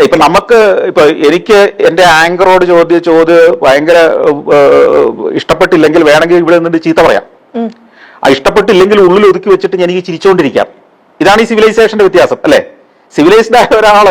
ഇപ്പൊ നമുക്ക് ഇപ്പൊ എനിക്ക് എന്റെ ആങ്കറോട് ചോദ്യ ചോദ്യ ഭയങ്കര ഇഷ്ടപ്പെട്ടില്ലെങ്കിൽ വേണമെങ്കിൽ ഇവിടെ നിന്നിട്ട് ചീത്ത പറയാം. ആ ഇഷ്ടപ്പെട്ടില്ലെങ്കിൽ ഉള്ളിൽ ഒതുക്കി വെച്ചിട്ട് എനിക്ക് ചിരിച്ചുകൊണ്ടിരിക്കാം ഇതാണ് ഈ സിവിലൈസേഷന്റെ വ്യത്യാസം അല്ലെ? സിവിലൈസ്ഡ് ആയ ഒരാൾ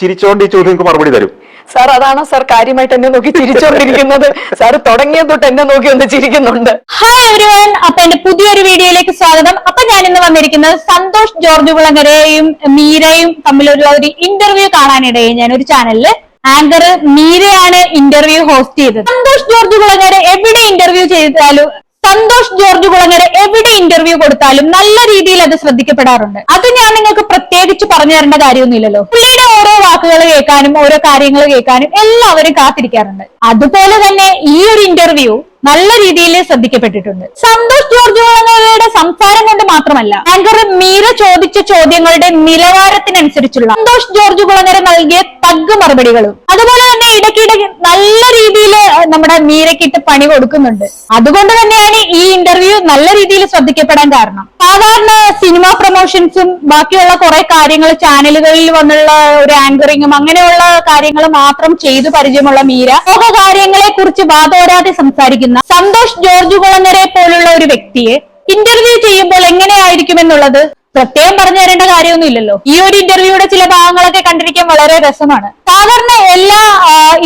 ചിരിച്ചോണ്ട് ഈ ചോദ്യം മറുപടി തരും. സാർ അതാണോ സാർ കാര്യമായിട്ട് എന്നെ നോക്കി ചിരിച്ചോണ്ടിരിക്കുന്നത് സാർ തുടങ്ങിയത് തൊട്ട് എന്നെ നോക്കി ഒന്ന് ചിരിക്കുന്നുണ്ട്. ഹായ് എവരിവൺ അപ്പൊ എന്റെ പുതിയൊരു വീഡിയോയിലേക്ക് സ്വാഗതം. അപ്പൊ ഞാൻ ഇന്ന് വന്നിരിക്കുന്നത് സന്തോഷ് ജോർജ് കുളങ്ങരയും മീരയും തമ്മിലുള്ള ഒരു ഇന്റർവ്യൂ കാണാനിടയായി ഞാൻ ഒരു ചാനലിൽ ആങ്കർ മീരയാണ് ഇന്റർവ്യൂ ഹോസ്റ്റ് ചെയ്തത്. സന്തോഷ് ജോർജ് കുളങ്ങര എവിടെ ഇന്റർവ്യൂ ചെയ്താലും സന്തോഷ് ജോർജ് കുളങ്ങര എവിടെ ഇന്റർവ്യൂ കൊടുത്താലും നല്ല രീതിയിൽ അത് ശ്രദ്ധിക്കപ്പെടാറുണ്ട്. അത് ഞാൻ നിങ്ങൾക്ക് പ്രത്യേകിച്ച് പറഞ്ഞു തരേണ്ട കാര്യമൊന്നുമില്ലല്ലോ. പുള്ളിയുടെ ഓരോ വാക്കുകൾ കേൾക്കാനും ഓരോ കാര്യങ്ങൾ കേൾക്കാനും എല്ലാവരും കാത്തിരിക്കാറുണ്ട്. അതുപോലെ തന്നെ ഈ ഒരു ഇന്റർവ്യൂ നല്ല രീതിയിൽ ശ്രദ്ധിക്കപ്പെട്ടിട്ടുണ്ട്. സന്തോഷ് ജോർജ് കുളങ്ങരയുടെ സംസാരം കൊണ്ട് മാത്രമല്ല ആങ്കർ മീര ചോദിച്ച ചോദ്യങ്ങളുടെ നിലവാരത്തിനനുസരിച്ചുള്ള സന്തോഷ് ജോർജ് കുളങ്ങര നൽകിയ തഗ് മറുപടികളും. അതുപോലെ തന്നെ ഇടയ്ക്കിടെ നല്ല രീതിയിൽ നമ്മുടെ മീരക്കിട്ട് പണി കൊടുക്കുന്നുണ്ട്. അതുകൊണ്ട് തന്നെയാണ് ഈ ഇന്റർവ്യൂ നല്ല രീതിയിൽ ശ്രദ്ധിക്കപ്പെടാൻ കാരണം. സാധാരണ സിനിമ പ്രൊമോഷൻസും ബാക്കിയുള്ള കുറെ കാര്യങ്ങൾ ചാനലുകളിൽ വന്നുള്ള ഒരു ആങ്കറിങ്ങും അങ്ങനെയുള്ള കാര്യങ്ങൾ മാത്രം ചെയ്തു പരിചയമുള്ള മീര ലോക കാര്യങ്ങളെ കുറിച്ച് വാദോരാതെ സംസാരിക്കുന്ന. സന്തോഷ് ജോർജ് കുളങ്ങരെ പോലുള്ള ഒരു വ്യക്തിയെ ഇന്റർവ്യൂ ചെയ്യുമ്പോൾ എങ്ങനെയായിരിക്കും എന്നുള്ളത് പ്രത്യേകം പറഞ്ഞു തരേണ്ട കാര്യമൊന്നും ഇല്ലല്ലോ ഈ ഒരു ഇന്റർവ്യൂയുടെ ചില ഭാഗങ്ങളൊക്കെ കണ്ടിരിക്കാൻ വളരെ രസമാണ്. സാധാരണ എല്ലാ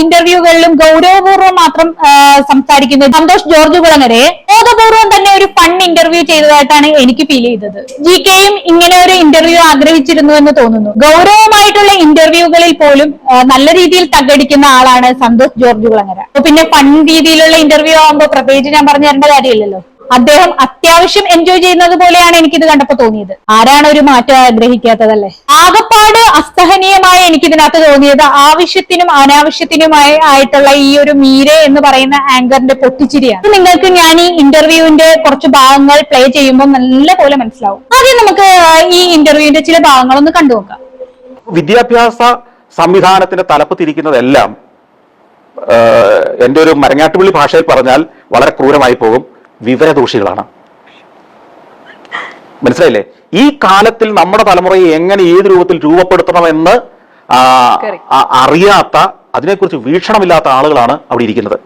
ഇന്റർവ്യൂകളിലും ഗൗരവപൂർവം മാത്രം സംസാരിക്കുന്ന സന്തോഷ് ജോർജ് കുളങ്ങരെ ബോധപൂർവം തന്നെ ഒരു ഫൺ ഇന്റർവ്യൂ ചെയ്തതായിട്ടാണ് എനിക്ക് ഫീൽ ചെയ്തത്. ജി കെയും ഇങ്ങനെ ഒരു ഇന്റർവ്യൂ ആഗ്രഹിച്ചിരുന്നു എന്ന് തോന്നുന്നു. ഗൗരവമായിട്ടുള്ള ഇന്റർവ്യൂകളിൽ പോലും നല്ല രീതിയിൽ തകടിക്കുന്ന ആളാണ് സന്തോഷ് ജോർജ് കുളങ്ങര. അപ്പൊ പിന്നെ ഫൺ രീതിയിലുള്ള ഇന്റർവ്യൂ ആകുമ്പോൾ പ്രത്യേകിച്ച് ഞാൻ പറഞ്ഞു തരേണ്ട കാര്യമില്ലല്ലോ. അദ്ദേഹം അത്യാവശ്യം എൻജോയ് ചെയ്യുന്നത് പോലെയാണ് എനിക്കിത് കണ്ടപ്പോ തോന്നിയത്. ആരാണ് ഒരു മാറ്റം ആഗ്രഹിക്കാത്തതല്ലേ? ആകപ്പാട് അസഹനീയമായി എനിക്കിതിനകത്ത് തോന്നിയത് ആവശ്യത്തിനും അനാവശ്യത്തിനുമായി ആയിട്ടുള്ള ഈ ഒരു മീര എന്ന് പറയുന്ന ആങ്കറിന്റെ പൊട്ടിച്ചിരിയാണ്. നിങ്ങൾക്ക് ഞാൻ ഈ ഇന്റർവ്യൂവിന്റെ കുറച്ച് ഭാഗങ്ങൾ പ്ലേ ചെയ്യുമ്പോൾ നല്ല പോലെ മനസ്സിലാവും. ആദ്യം നമുക്ക് ഈ ഇന്റർവ്യൂവിന്റെ ചില ഭാഗങ്ങളൊന്ന് കണ്ടു നോക്കാം. വിദ്യാഭ്യാസ സംവിധാനത്തിന്റെ തലപ്പ് തിരിക്കുന്നതെല്ലാം ഏഹ്, എന്റെ ഒരു മരങ്ങാട്ടുപള്ളി ഭാഷയിൽ പറഞ്ഞാൽ വളരെ ക്രൂരമായി പോകും. വിവരദോഷികളാണ്. മനസ്സിലായില്ലേ? ഈ കാലത്തിൽ നമ്മുടെ തലമുറയെ എങ്ങനെ ഏത് രൂപത്തിൽ രൂപപ്പെടുത്തണമെന്ന് അറിയാത്ത അതിനെക്കുറിച്ച് വീക്ഷണമില്ലാത്ത ആളുകളാണ് അവിടെ ഇരിക്കുന്നത്.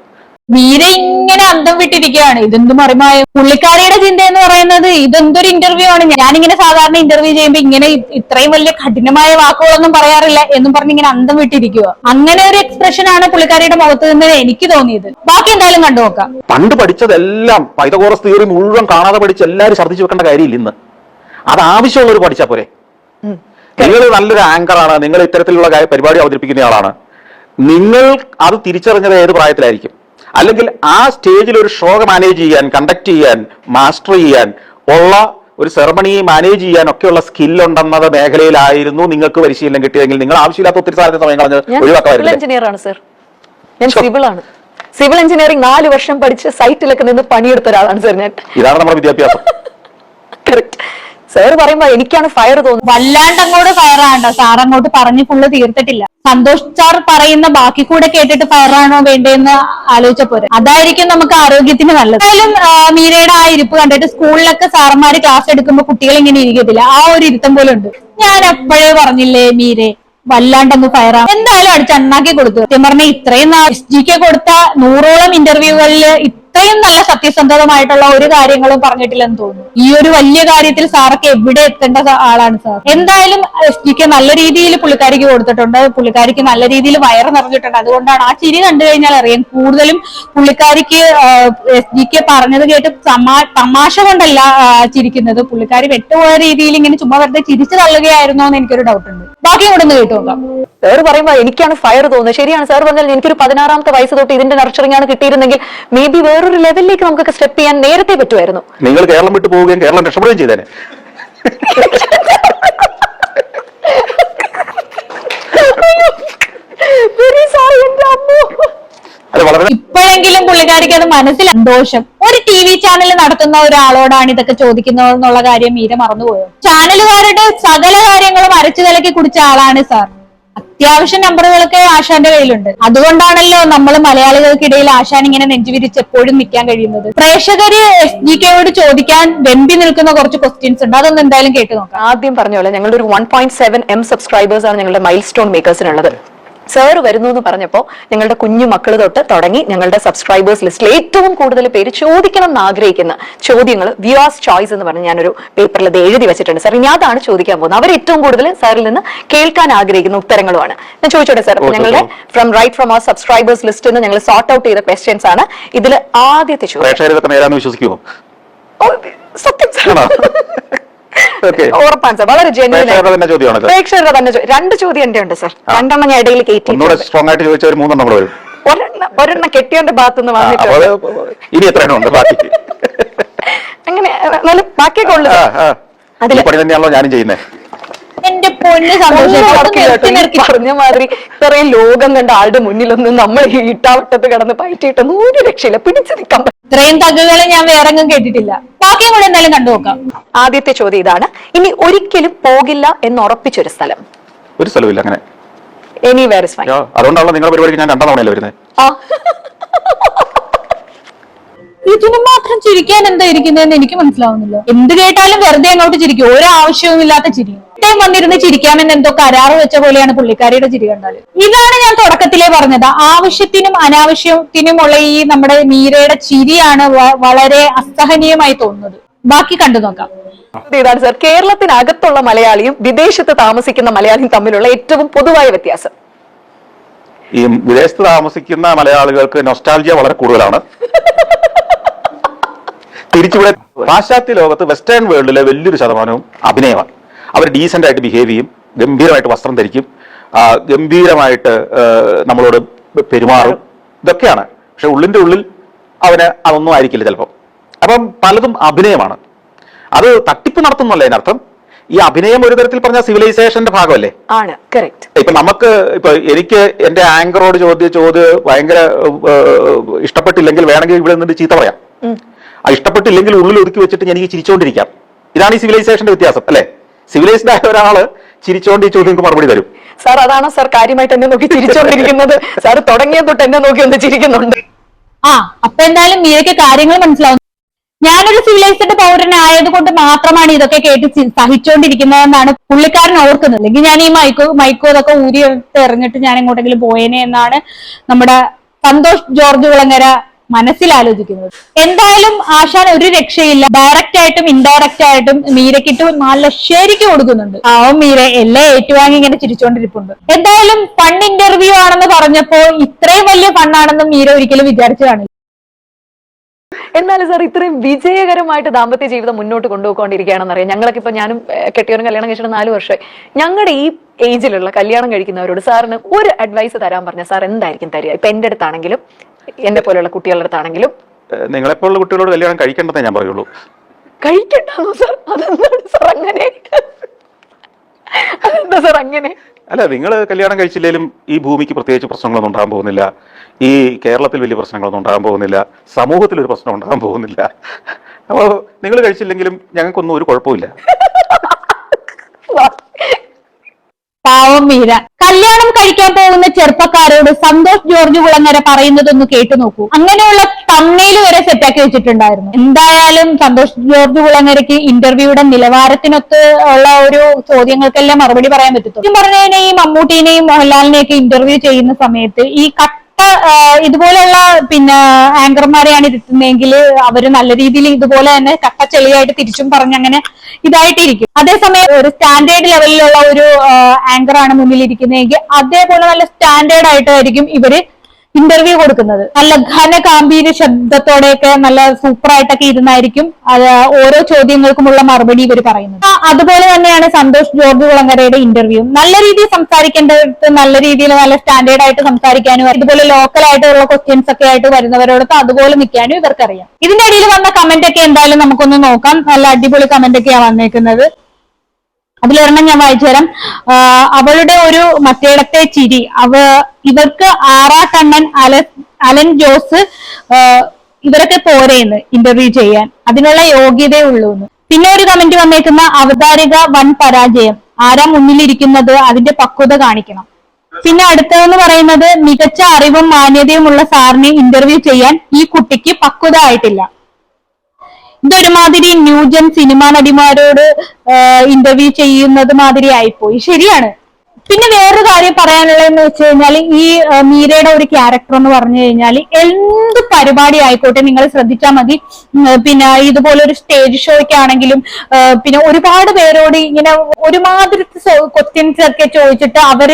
മീര ഇങ്ങനെ അന്തം വിട്ടിരിക്കുകയാണ്. ഇതെന്ത് മറിമായ? പുള്ളിക്കാരിയുടെ ചിന്ത എന്ന് പറയുന്നത് ഇതെന്തൊരു ഇന്റർവ്യൂ ആണ്. ഞാനിങ്ങനെ സാധാരണ ഇന്റർവ്യൂ ചെയ്യുമ്പോൾ ഇങ്ങനെ ഇത്രയും വലിയ കഠിനമായ വാക്കുകളൊന്നും പറയാറില്ല എന്നും പറഞ്ഞ് ഇങ്ങനെ അന്തം വിട്ടിരിക്കുക അങ്ങനെ ഒരു എക്സ്പ്രഷൻ ആണ് പുള്ളിക്കാരിയുടെ മുഖത്ത് നിന്ന് എനിക്ക് തോന്നിയത്. ബാക്കി എന്തായാലും കണ്ടു നോക്കാം. പണ്ട് പഠിച്ചതെല്ലാം പൈതകോറസ് തിയറി മുഴുവൻ കാണാതെ പഠിച്ച് എല്ലാവരും ശ്രദ്ധിച്ചു വെക്കേണ്ട കാര്യമില്ല ഇന്ന്. അത് ആവശ്യമുള്ളവർ പഠിച്ചാൽ പോരെ. നിങ്ങൾ നല്ലൊരു ആങ്കർ ആണ്. നിങ്ങൾ ഇത്തരത്തിലുള്ള കാര്യം- പരിപാടി അവതരിപ്പിക്കുന്ന ആളാണ്. നിങ്ങൾ അത് തിരിച്ചറിഞ്ഞത് ഏത് പ്രായത്തിലായിരിക്കും? അല്ലെങ്കിൽ ആ സ്റ്റേജിൽ ഒരു ഷോ മാനേജ് ചെയ്യാൻ കണ്ടക്ട് ചെയ്യാൻ മാസ്റ്റർ ചെയ്യാൻ ഉള്ള ഒരു സെറമണി മാനേജ് ചെയ്യാൻ ഒക്കെയുള്ള സ്കിൽ ഉണ്ടെന്നത് മേഖലയിലായിരുന്നു നിങ്ങൾക്ക് പരിശീലനം കിട്ടിയതെങ്കിൽ നിങ്ങൾ ആവശ്യമില്ലാത്ത ഒത്തിരി സാധനത്തെ സമയം കളഞ്ഞ് ഒഴിവാക്കാറില്ല ഞാൻ ആണ്. സിവിൽ എഞ്ചിനീയറിംഗ് നാല് വർഷം പഠിച്ച് സൈറ്റിലൊക്കെ നിന്ന് പണിയെടുത്ത ഒരാളാണ് സർ ഞാൻ. ഇതാണ് നമ്മുടെ വിദ്യാഭ്യാസം. കറക്റ്റ് സാർ പറയുമ്പോ എനിക്കാണ് ഫയർ തോന്നുന്നത്. വല്ലാണ്ട് അങ്ങോട്ട് ഫയറാണ്ട സാർ അങ്ങോട്ട് പറഞ്ഞ് ഫുള്ള് തീർത്തിട്ടില്ല. സന്തോഷ് സാർ പറയുന്ന ബാക്കി കൂടെ കേട്ടിട്ട് ഫയറാണോ വേണ്ടതെന്ന് ആലോചിച്ച പോരെ. അതായിരിക്കും നമുക്ക് ആരോഗ്യത്തിന് നല്ലത്. എന്തായാലും മീരയുടെ ആ ഇരിപ്പ് കണ്ടിട്ട് സ്കൂളിലൊക്കെ സാറന്മാര് ക്ലാസ് എടുക്കുമ്പോൾ കുട്ടികൾ ഇങ്ങനെ ഇരിക്കത്തില്ല. ആ ഒരു ഇരുത്തം പോലെ ഉണ്ട്. ഞാൻ അപ്പോഴേ പറഞ്ഞില്ലേ മീരെ വല്ലാണ്ടൊന്ന് ഫയറാ എന്തായാലും അടിച്ച് അണ്ണാക്കി കൊടുത്തു. സത്യം പറഞ്ഞ ഇത്രയും എസ് ജി കെ കൊടുത്ത നൂറോളം ഇന്റർവ്യൂകളിൽ ഇത്രയും നല്ല സത്യസന്ധതമായിട്ടുള്ള ഒരു കാര്യങ്ങളും പറഞ്ഞിട്ടില്ലെന്ന് തോന്നുന്നു. ഈ ഒരു വലിയ കാര്യത്തിൽ സാറൊക്കെ എവിടെ എത്തേണ്ട ആളാണ് സാർ? എന്തായാലും എസ് ജിക്ക് നല്ല രീതിയിൽ പുള്ളിക്കാരിക്ക് കൊടുത്തിട്ടുണ്ട്. പുള്ളിക്കാരിക്ക് നല്ല രീതിയിൽ വയറ് നിറഞ്ഞിട്ടുണ്ട്. അതുകൊണ്ടാണ് ആ ചിരി കണ്ടു കഴിഞ്ഞാൽ അറിയാം. കൂടുതലും പുള്ളിക്കാരിക്ക് എസ് ജിക്ക് പറഞ്ഞത് കേട്ട് തമാശ കൊണ്ടല്ല ചിരിക്കുന്നത്. പുള്ളിക്കാരി വെട്ടുപോയ രീതിയിൽ ഇങ്ങനെ ചുമ്മാ വെറുതെ ചിരിച്ചു തള്ളുകയായിരുന്നോ എന്ന് എനിക്കൊരു ഡൗട്ട് ഉണ്ട്. ബാക്കി കൂടെ ഒന്ന് കേട്ടു നോക്കാം. സാർ പറയുമ്പോ എനിക്കാണ് ഫയർ തോന്നുന്നത്. ശരിയാണ് സാർ പറഞ്ഞാൽ എനിക്കൊരു പതിനാറാമത്തെ വയസ്സ് തൊട്ട് ഇതിന്റെ നർച്ചറിംഗ് ആണ് കിട്ടിയിരുന്നെങ്കിൽ മേ ബി വേറൊരു ലെവലിലേക്ക് നമുക്കൊക്കെ സ്റ്റെപ്പ് ചെയ്യാൻ നേരത്തെ പറ്റുമായിരുന്നു. നിങ്ങൾ കേരളം വിട്ടു പോവുകയും കേരളം രക്ഷപ്പെടുകയും ചെയ്തേനെ. ഇപ്പോഴെങ്കിലും പുള്ളിക്കാരിക്ക് അത് മനസ്സിൽ സന്തോഷം. ഒരു ടി വി ചാനൽ നടത്തുന്ന ഒരാളോടാണ് ഇതൊക്കെ ചോദിക്കുന്നത് എന്നുള്ള കാര്യം മീര മറന്നുപോയോ? ചാനലുകാരുടെ സകല കാര്യങ്ങളും അരച്ചു കലക്കി കുടിച്ച ആളാണ് സാർ. അത്യാവശ്യം നമ്പറുകളൊക്കെ ആശാന്റെ കയ്യിലുണ്ട്. അതുകൊണ്ടാണല്ലോ നമ്മൾ മലയാളികൾക്കിടയിൽ ആശാൻ ഇങ്ങനെ നെഞ്ചുവിരിച്ച് എപ്പോഴും നിൽക്കാൻ കഴിയുന്നത്. പ്രേക്ഷകര് എസ് ജി കെയോട് ചോദിക്കാൻ വെമ്പി നിൽക്കുന്ന കുറച്ച് ക്വസ്റ്റ്യൻസ് ഉണ്ട്. അതൊന്നും എന്തായാലും കേട്ട് നോക്കാം. ആദ്യം പറഞ്ഞ പോലെ ഞങ്ങളുടെ ഒരു one point seven M subscribers ആണ് ഞങ്ങളുടെ മൈൽ സ്റ്റോൺ മേക്കേഴ്സിനുള്ളത് സാർ വരുന്നു എന്ന് പറഞ്ഞപ്പോൾ ഞങ്ങളുടെ കുഞ്ഞു മക്കൾ തൊട്ട് തുടങ്ങി ഞങ്ങളുടെ സബ്സ്ക്രൈബേഴ്സ് ലിസ്റ്റിൽ ഏറ്റവും കൂടുതൽ പേര് ചോദിക്കണം എന്ന് ആഗ്രഹിക്കുന്ന ചോദ്യങ്ങൾ വ്യൂസ് ചോയ്സ് എന്ന് പറഞ്ഞ് ഞാനൊരു പേപ്പറിൽ അത് എഴുതി വെച്ചിട്ടുണ്ട്. സാർ ഇനി അതാണ് ചോദിക്കാൻ പോകുന്നത്. അവർ ഏറ്റവും കൂടുതൽ സാറിൽ നിന്ന് കേൾക്കാൻ ആഗ്രഹിക്കുന്ന ഉത്തരങ്ങളുമാണ്. ഞാൻ ചോദിച്ചോട്ടെ സാർ ഞങ്ങളുടെ from right from our subscribers ലിസ്റ്റിൽ നിന്ന് ഞങ്ങൾ സോർട്ട് ഔട്ട് ചെയ്ത ക്വസ്റ്റ്യൻസ് ആണ് ഇതിൽ ആദ്യത്തെ ചോദ്യം. വിശ്വസിക്കുമോ സത്യം സാർ. ഉറപ്പാണ് സാർ. വളരെ ജെന്യൂൻ പ്രേക്ഷകരുടെ തന്നെ രണ്ട് ചോദ്യം എന്റെ ഉണ്ട് സാർ. രണ്ടെണ്ണം ഞാൻ ഇടയിൽ ഒന്നുകൂടെ സ്ട്രോങ് ആയിട്ട് ചോദിച്ച ഒരു മൂന്നെണ്ണം കൂടെ വരും. ഒരെണ്ണം കെട്ടിയവന്റെ ഭാഗത്തുനിന്ന് അപ്പൊ ഇനി എത്ര ഉണ്ട് ബാക്കി? അങ്ങനെ ബാക്കിയൊക്കെ ഉള്ളു. ആ, ആ. അതിൽ ഈ പണി തന്നെയാണല്ലോ ഞാനും ചെയ്യുന്നത് എന്റെ പൊന്ന് പറഞ്ഞ മാതിരി ഇത്രയും ലോകം കണ്ട ആളുടെ മുന്നിലൊന്നും നമ്മൾ ഈ ഇട്ടാവട്ടത്ത് കിടന്ന് പയറ്റിയിട്ടൊന്നും ഒരു രക്ഷയില്ല. പിടിച്ചു നിൽക്കാൻ ഇത്രയും തഗ്ഗുകൾ ഞാൻ വേറെ എങ്ങും കേട്ടിട്ടില്ല. ബാക്കിയും കൂടെ എന്തായാലും കണ്ടു നോക്കാം. ആദ്യത്തെ ചോദ്യം ഇതാണ്. ഇനി ഒരിക്കലും പോകില്ല എന്ന് ഉറപ്പിച്ചൊരു സ്ഥലം. ഒരു സ്ഥലമില്ല അങ്ങനെ. എനി വേറെ അതുകൊണ്ടാണല്ലോ നിങ്ങളുടെ പരിപാടിക്ക് ഞാൻ രണ്ടാം തവണയല്ലേ വരുന്നത് ആ. ഇതിന് മാത്രം ചിരിക്കാൻ എന്താ ഇരിക്കുന്നതെന്ന് എനിക്ക് മനസ്സിലാവുന്നില്ല. എന്ത് കേട്ടാലും വെറുതെ അങ്ങോട്ട് ചിരിക്കും. ഒരു ആവശ്യവുമില്ലാത്ത ചിരി. ഇത്രയും വന്നിരുന്ന് ചിരിക്കാമെന്ന് എന്തോ കരാറ് വെച്ച പോലെയാണ് പുള്ളിക്കാരിയുടെ ചിരി കണ്ടാൽ. ഇതാണ് ഞാൻ തുടക്കത്തിലേ പറഞ്ഞത്. ആവശ്യത്തിനും അനാവശ്യത്തിനുമുള്ള ഈ നമ്മുടെ മീരയുടെ ചിരിയാണ് വളരെ അസഹനീയമായി തോന്നുന്നത്. ബാക്കി കണ്ടു നോക്കാം. ഇതാണ് സർ കേരളത്തിനകത്തുള്ള മലയാളിയും വിദേശത്ത് താമസിക്കുന്ന മലയാളിയും തമ്മിലുള്ള ഏറ്റവും പൊതുവായ വ്യത്യാസം. ഈ വിദേശത്ത് താമസിക്കുന്ന മലയാളികൾക്ക് നൊസ്റ്റാൾജിയ വളരെ കൂടുതലാണ്. തിരിച്ചിവിടെ പാശ്ചാത്യ ലോകത്ത് വെസ്റ്റേൺ വേൾഡിലെ വലിയൊരു ശതമാനവും അഭിനയമാണ്. അവർ ഡീസന്റ് ആയിട്ട് ബിഹേവ് ചെയ്യും ഗംഭീരമായിട്ട് വസ്ത്രം ധരിക്കും ഗംഭീരമായിട്ട് നമ്മളോട് പെരുമാറും. ഇതൊക്കെയാണ്. പക്ഷെ ഉള്ളിന്റെ ഉള്ളിൽ അവന് അതൊന്നും ആയിരിക്കില്ല ചിലപ്പോൾ അപ്പം പലതും അഭിനയമാണ്. അത് തട്ടിപ്പ് നടത്തുന്നല്ല അതിനർത്ഥം. ഈ അഭിനയം ഒരു തരത്തിൽ പറഞ്ഞ സിവിലൈസേഷന്റെ ഭാഗമല്ലേ? ആണ്. കറക്റ്റ്. ഇപ്പൊ നമുക്ക് ഇപ്പൊ എനിക്ക് എന്റെ ആങ്കറോട് ചോദ്യ ചോദ്യം ഭയങ്കര ഇഷ്ടപ്പെട്ടില്ലെങ്കിൽ വേണമെങ്കിൽ ഇവിടെ നിന്ന് ചീത്ത പറയാം. ആ ഇഷ്ടപ്പെട്ടില്ലെങ്കിൽ ഉള്ളിൽ ഒതുക്കി വെച്ചിട്ട് ഞാൻ എനിക്ക് ചിരിച്ചുകൊണ്ടിരിക്കാം ഇതാണ് ഈ സിവിലൈസേഷന്റെ വ്യത്യാസം അല്ലെ? സിവിലൈസ്ഡ് ആയ ഒരാൾ ചിരിച്ചോണ്ട് ഈ ചോദ്യങ്ങൾക്ക് മറുപടി തരും. സാർ അതാണ് സാർ കാര്യമായിട്ട് എന്നെ നോക്കി ചിരിച്ചോണ്ടിരിക്കുന്നത്. സാർ തുടങ്ങിയ തൊട്ട് എന്നെ നോക്കി ഒന്ന് ചിരിക്കുന്നുണ്ട്. ആ അപ്പൊ എന്തായാലും മീരയ്ക്ക് കാര്യങ്ങൾ മനസ്സിലാവും. ഞാനൊരു സിവിലൈസ്ഡ് പൗരനായത് കൊണ്ട് മാത്രമാണ് ഇതൊക്കെ കേട്ട് സഹിച്ചുകൊണ്ടിരിക്കുന്നതെന്നാണ് പുള്ളിക്കാരൻ ഓർക്കുന്നത്. അല്ലെങ്കിൽ ഞാൻ ഈ മൈക്കോ മൈക്കോ ഇതൊക്കെ ഊരി എടുത്ത് എറിഞ്ഞിട്ട് ഞാൻ എങ്ങോട്ടെങ്കിലും പോയേനെ എന്നാണ് നമ്മുടെ സന്തോഷ് ജോർജ് കുളങ്ങര മനസ്സിൽ ആലോചിക്കുന്നത് എന്തായാലും ആശാൻ ഒരു രക്ഷയില്ല. ഡയറക്റ്റ് ആയിട്ടും ഇൻഡയറക്റ്റ് ആയിട്ടും മീരക്കിട്ട് നല്ല ശരിക്ക് കൊടുക്കുന്നുണ്ട്. ആ മീര എല്ലാം ഏറ്റുവാങ്ങി ഇങ്ങനെ ചിരിച്ചോണ്ടിരിപ്പുണ്ട്. എന്തായാലും ഫൺ ഇന്റർവ്യൂ ആണെന്ന് പറഞ്ഞപ്പോ ഇത്രയും വലിയ ഫണ്ണാണെന്ന് മീര ഒരിക്കലും വിചാരിച്ചു കാണില്ല. എന്നാലും സാർ ഇത്രയും വിജയകരമായിട്ട് ദാമ്പത്യ ജീവിതം മുന്നോട്ട് കൊണ്ടുപോയിക്കൊണ്ടിരിക്കുകയാണെന്ന് അറിയാം ഞങ്ങളൊക്കെ ഇപ്പൊ ഞാനും കെട്ടിയവരും കല്യാണം കഴിച്ചിട്ട് നാല് വർഷമായി. ഞങ്ങളുടെ ഈ ഏജിലുള്ള കല്യാണം കഴിക്കുന്നവരോട് സാറിന് ഒരു അഡ്വൈസ് തരാൻ പറഞ്ഞ സാർ എന്തായിരിക്കും തരിക? ഇപ്പൊ എന്റെ അടുത്താണെങ്കിലും എന്നെ പോലെയുള്ള കുട്ടികളുടെ അടുത്താണെങ്കിലും. നിങ്ങളെപ്പോലുള്ള കുട്ടികളോട് കല്യാണം കഴിക്കണ്ടെന്ന് ഞാൻ പറയുള്ളൂ. കഴിക്കണ്ടാണോ സാർ? അതെന്താണ് സാർ അങ്ങനെ? അതെന്താ സാർ അങ്ങനെ? അല്ല നിങ്ങൾ കല്യാണം കഴിച്ചില്ലെങ്കിലും ഈ ഭൂമിക്ക് പ്രത്യേകിച്ച് പ്രശ്നങ്ങളൊന്നും ഉണ്ടാകാൻ പോകുന്നില്ല. ഈ കേരളത്തിൽ വലിയ പ്രശ്നങ്ങളൊന്നും ഉണ്ടാകാൻ പോകുന്നില്ല. സമൂഹത്തിൽ ഒരു പ്രശ്നം ഉണ്ടാകാൻ പോകുന്നില്ല. അപ്പോൾ നിങ്ങൾ കഴിച്ചില്ലെങ്കിലും ഞങ്ങൾക്കൊന്നും ഒരു കുഴപ്പമില്ല പാവം മീര. കല്യാണം കഴിക്കാൻ പോകുന്ന ചെറുപ്പക്കാരോട് സന്തോഷ് ജോർജ് കുളങ്ങര പറയുന്നതൊന്ന് കേട്ടു നോക്കൂ. അങ്ങനെയുള്ള തമ്മയിൽ വരെ സെറ്റാക്കി വെച്ചിട്ടുണ്ടായിരുന്നു. എന്തായാലും സന്തോഷ് ജോർജ് കുളങ്ങരയ്ക്ക് ഇന്റർവ്യൂയുടെ നിലവാരത്തിനൊത്ത് ഉള്ള ഒരു ചോദ്യങ്ങൾക്കെല്ലാം മറുപടി പറയാൻ പറ്റത്തുള്ളൂ. ഈ പറഞ്ഞതിനെ ഈ മമ്മൂട്ടിനെയും മോഹൻലാലിനെയൊക്കെ ഇന്റർവ്യൂ ചെയ്യുന്ന സമയത്ത് ഈ കട്ട ഇതുപോലെയുള്ള പിന്നെ ആങ്കർമാരെയാണ് ഇരുത്തുന്നതെങ്കിൽ അവർ നല്ല രീതിയിൽ ഇതുപോലെ തന്നെ കട്ട ചെളിയായിട്ട് തിരിച്ചും പറഞ്ഞ് അങ്ങനെ ഇതായിട്ടിരിക്കും. അതേസമയം ഒരു സ്റ്റാൻഡേർഡ് ലെവലിലുള്ള ഒരു ആങ്കർ ആണ് മുന്നിൽ മുന്നിലിരിക്കുന്നതെങ്കിൽ അതേപോലെ നല്ല സ്റ്റാൻഡേർഡ് ആയിട്ടായിരിക്കും ഇവർ ഇന്റർവ്യൂ കൊടുക്കുന്നത്. നല്ല ഘനഗാംഭീര്യ ശബ്ദത്തോടെയൊക്കെ നല്ല സൂപ്പർ ആയിട്ടൊക്കെ ഇരുന്നായിരിക്കും അത് ഓരോ ചോദ്യങ്ങൾക്കുമുള്ള മറുപടി ഇവർ പറയുന്നത്. അതുപോലെ തന്നെയാണ് സന്തോഷ് ജോർജ് കുളങ്ങരയുടെ ഇന്റർവ്യൂ നല്ല രീതിയിൽ സംസാരിക്കേണ്ടത് നല്ല രീതിയിൽ നല്ല സ്റ്റാൻഡേർഡ് ആയിട്ട് സംസാരിക്കാനും ഇതുപോലെ ലോക്കൽ ആയിട്ടുള്ള ക്വസ്റ്റ്യൻസ് ഒക്കെ ആയിട്ട് വരുന്നവരോടൊത്ത് അതുപോലെ നിൽക്കാനും ഇവർക്കറിയാം. ഇതിന്റെ ഇടയിൽ വന്ന കമന്റ് ഒക്കെ എന്തായാലും നമുക്കൊന്ന് നോക്കാം. നല്ല അടിപൊളി കമന്റ് ഒക്കെയാണ് വന്നേക്കുന്നത്. അതിലൊരെണ്ണം ഞാൻ വായിച്ചു തരാം. അവളുടെ ഒരു മറ്റേടത്തെ ചിരി. അവ ഇവർക്ക് ആറാ കണ്ണൻ അല അലൻ ജോസ് ഇവരൊക്കെ പോരേന്ന് ഇന്റർവ്യൂ ചെയ്യാൻ. അതിനുള്ള യോഗ്യതയേ ഉള്ളൂ എന്ന്. പിന്നെ ഒരു കമന്റ് വന്നേക്കുന്ന അവതാരിക വൻ പരാജയം. ആരാ മുന്നിലിരിക്കുന്നത്? അതിന്റെ പക്വത കാണിക്കണം. പിന്നെ അടുത്തതെന്ന് പറയുന്നത് മികച്ച അറിവും മാന്യതയുമുള്ള സാറിനെ ഇന്റർവ്യൂ ചെയ്യാൻ ഈ കുട്ടിക്ക് പക്വത ആയിട്ടില്ല. ഇതൊരുമാതിരി ന്യൂജൻ സിനിമാ നടിമാരോട് ഇന്റർവ്യൂ ചെയ്യുന്നത് മാതിരി ആയിപ്പോയി. ശരിയാണ്. പിന്നെ വേറൊരു കാര്യം പറയാനുള്ളതെന്ന് വെച്ച് കഴിഞ്ഞാൽ ഈ മീരയുടെ ഒരു ക്യാരക്ടർ എന്ന് പറഞ്ഞു കഴിഞ്ഞാൽ എന്ത് പരിപാടി ആയിക്കോട്ടെ നിങ്ങൾ ശ്രദ്ധിച്ചാൽ മതി. പിന്നെ ഇതുപോലെ ഒരു സ്റ്റേജ് ഷോയ്ക്ക് ആണെങ്കിലും പിന്നെ ഒരുപാട് പേരോട് ഇങ്ങനെ ഒരുമാതിരി ക്വസ്റ്റ്യൻസ് ഒക്കെ ചോദിച്ചിട്ട് അവർ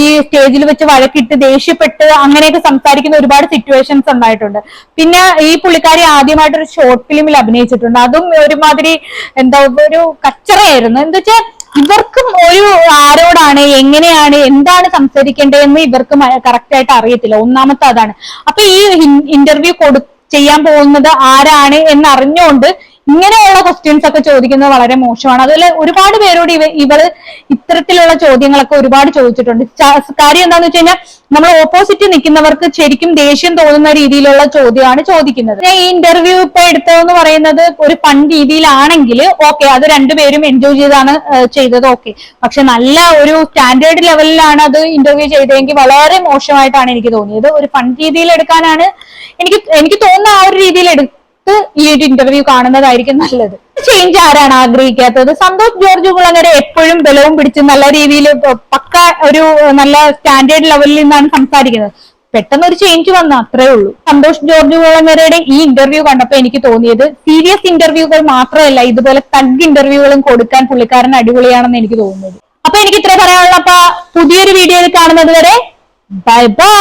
ഈ സ്റ്റേജിൽ വെച്ച് വഴക്കിട്ട് ദേഷ്യപ്പെട്ട് അങ്ങനെയൊക്കെ സംസാരിക്കുന്ന ഒരുപാട് സിറ്റുവേഷൻസ് ഉണ്ടായിട്ടുണ്ട്. പിന്നെ ഈ പുള്ളിക്കാരി ആദ്യമായിട്ട് ഒരു ഷോർട്ട് ഫിലിമിൽ അഭിനയിച്ചിട്ടുണ്ട്. അതും ഒരുമാതിരി എന്താ ഒരു കച്ചറയായിരുന്നു. എന്താ വെച്ചാൽ ഇവർക്കും ഒരു ആരോടാണ് എങ്ങനെയാണ് എന്താണ് സംസാരിക്കേണ്ടതെന്ന് ഇവർക്ക് കറക്റ്റ് ആയിട്ട് അറിയത്തില്ല. ഒന്നാമത്തെ അതാണ് അപ്പൊ ഈ ഇന്റർവ്യൂ കൊടു ചെയ്യാൻ പോകുന്നത് ആരാണ് എന്ന് അറിഞ്ഞുകൊണ്ട് ഇങ്ങനെയുള്ള ക്വസ്റ്റ്യൻസ് ഒക്കെ ചോദിക്കുന്നത് വളരെ മോശമാണ്. അതിൽ ഒരുപാട് പേരോട് ഇവ ഇവൾ ഇത്തരത്തിലുള്ള ചോദ്യങ്ങളൊക്കെ ഒരുപാട് ചോദിച്ചിട്ടുണ്ട്. കാര്യം എന്താന്ന് വെച്ച് കഴിഞ്ഞാൽ നമ്മൾ ഓപ്പോസിറ്റ് നിൽക്കുന്നവർക്ക് ശരിക്കും ദേഷ്യം തോന്നുന്ന രീതിയിലുള്ള ചോദ്യമാണ് ചോദിക്കുന്നത്. ഈ ഇന്റർവ്യൂ ഇപ്പൊ എടുത്തതെന്ന് പറയുന്നത് ഒരു ഫൺ രീതിയിലാണെങ്കിൽ ഓക്കെ അത് രണ്ടുപേരും എൻജോയ് ചെയ്താണ് ചെയ്തത് ഓക്കെ പക്ഷെ നല്ല ഒരു സ്റ്റാൻഡേർഡ് ലെവലിലാണ് അത് ഇന്റർവ്യൂ ചെയ്തതെങ്കിൽ വളരെ മോശമായിട്ടാണ് എനിക്ക് തോന്നിയത്. ഒരു ഫൺ രീതിയിൽ എടുക്കാനാണ് എനിക്ക് എനിക്ക് തോന്നുന്ന ആ ഒരു രീതിയിൽ എടുത്ത് ഈ ഒരു ഇന്റർവ്യൂ കാണുന്നതായിരിക്കും നല്ലത്. ചേഞ്ച് ആരാണ് ആഗ്രഹിക്കാത്തത്? സന്തോഷ് ജോർജ് കുളങ്ങര എപ്പോഴും ബലവും പിടിച്ച് നല്ല രീതിയിൽ പക്ക ഒരു നല്ല സ്റ്റാൻഡേർഡ് ലെവലിൽ നിന്നാണ് സംസാരിക്കുന്നത്. പെട്ടെന്ന് ഒരു ചേഞ്ച് വന്ന അത്രേ ഉള്ളൂ. സന്തോഷ് ജോർജ് കുളങ്ങരയുടെ ഈ ഇന്റർവ്യൂ കണ്ടപ്പോൾ എനിക്ക് തോന്നിയത് സീരിയസ് ഇന്റർവ്യൂകൾ മാത്രമല്ല ഇതുപോലെ തഗ് ഇന്റർവ്യൂകളും കൊടുക്കാൻ പുള്ളിക്കാരൻ അടിപൊളിയാണെന്ന് എനിക്ക് തോന്നുന്നത്. അപ്പൊ എനിക്ക് ഇത്ര പറയാനുള്ള. അപ്പൊ പുതിയൊരു വീഡിയോയിൽ കാണുന്നത് വരെ ബൈ ബൈ